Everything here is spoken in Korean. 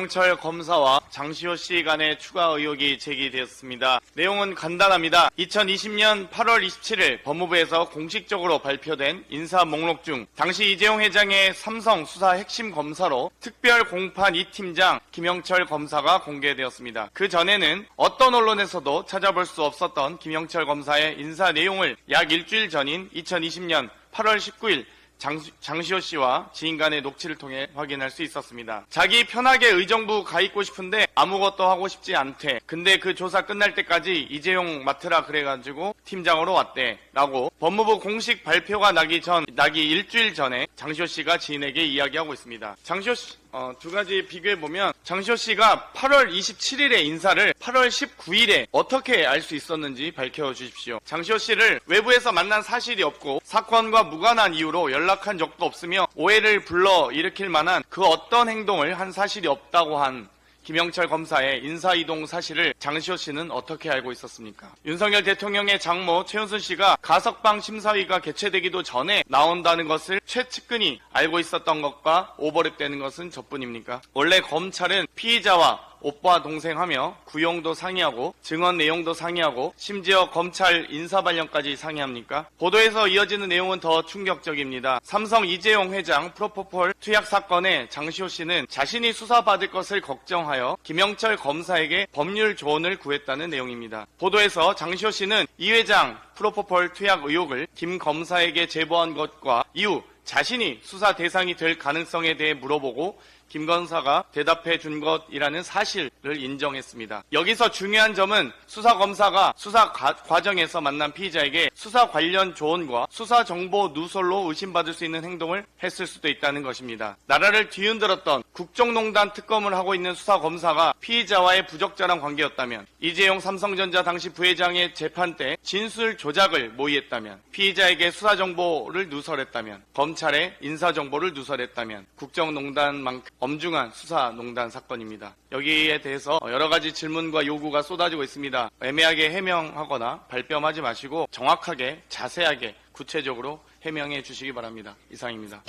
김영철 검사와 장시호 씨 간의 추가 의혹이 제기되었습니다. 내용은 간단합니다. 2020년 8월 27일 법무부에서 공식적으로 발표된 인사 목록 중 당시 이재용 회장의 삼성 수사 핵심 검사로 특별 공판 2팀장 김영철 검사가 공개되었습니다. 그 전에는 어떤 언론에서도 찾아볼 수 없었던 김영철 검사의 인사 내용을 약 일주일 전인 2020년 8월 19일 장수- 장시 호 씨와 지인 간의 녹취를 통해 확인할 수 있었습니다. 자기 편하게 의정부 가 있고 싶은데 아무것도 하고 싶지 않대. 근데 그 조사 끝날 때까지 이재용 맡으라 그래가지고 팀장으로 왔대. 라고 법무부 공식 발표가 나기 전, 나기 일주일 전에 장시호 씨가 지인에게 이야기하고 있습니다. 장시호 씨, 어, 두 가지 비교해 보면 장시호 씨가 8월 27일에 인사를 8월 19일에 어떻게 알 수 있었는지 밝혀 주십시오. 장시호 씨를 외부에서 만난 사실이 없고 사건과 무관한 이유로 연락한 적도 없으며 오해를 불러 일으킬 만한 그 어떤 행동을 한 사실이 없다고 한 김영철 검사의 인사이동 사실을 장시호 씨는 어떻게 알고 있었습니까? 윤석열 대통령의 장모 최은순 씨가 가석방 심사위가 개최되기도 전에 나온다는 것을 최측근이 알고 있었던 것과 오버랩되는 것은 저뿐입니까? 원래 검찰은 피의자와 오빠 동생 하며 구형도 상의하고 증언 내용도 상의하고 심지어 검찰 인사 발령까지 상의합니까? 보도에서 이어지는 내용은 더 충격적입니다. 삼성 이재용 회장 프로포폴 투약 사건에 장시호 씨는 자신이 수사받을 것을 걱정하여 김영철 검사에게 법률 조언을 구했다는 내용입니다. 보도에서 장시호 씨는 이 회장 프로포폴 투약 의혹을 김 검사에게 제보한 것과 이후 자신이 수사 대상이 될 가능성에 대해 물어보고 김 검사가 대답해 준 것이라는 사실을 인정했습니다. 여기서 중요한 점은 수사 검사가 수사 가- 과정에서 만난 피의자에게 수사 관련 조언과 수사 정보 누설로 의심받을 수 있는 행동을 했을 수도 있다는 것입니다. 나라를 뒤흔들었던 국정농단 특검을 하고 있는 수사 검사가 피의자와의 부적절한 관계였다면 이재용 삼성전자 당시 부회장의 재판 때 진술 조작을 모의했다면 피의자에게 수사 정보를 누설했다면 검찰에 인사 정보를 누설했다면 국정농단만큼 엄중한 수사 농단 사건입니다. 여기에 대해서 여러 가지 질문과 요구가 쏟아지고 있습니다. 애매하게 해명하거나 발뺌하지 마시고 정확하게 자세하게 구체적으로 해명해 주시기 바랍니다. 이상입니다.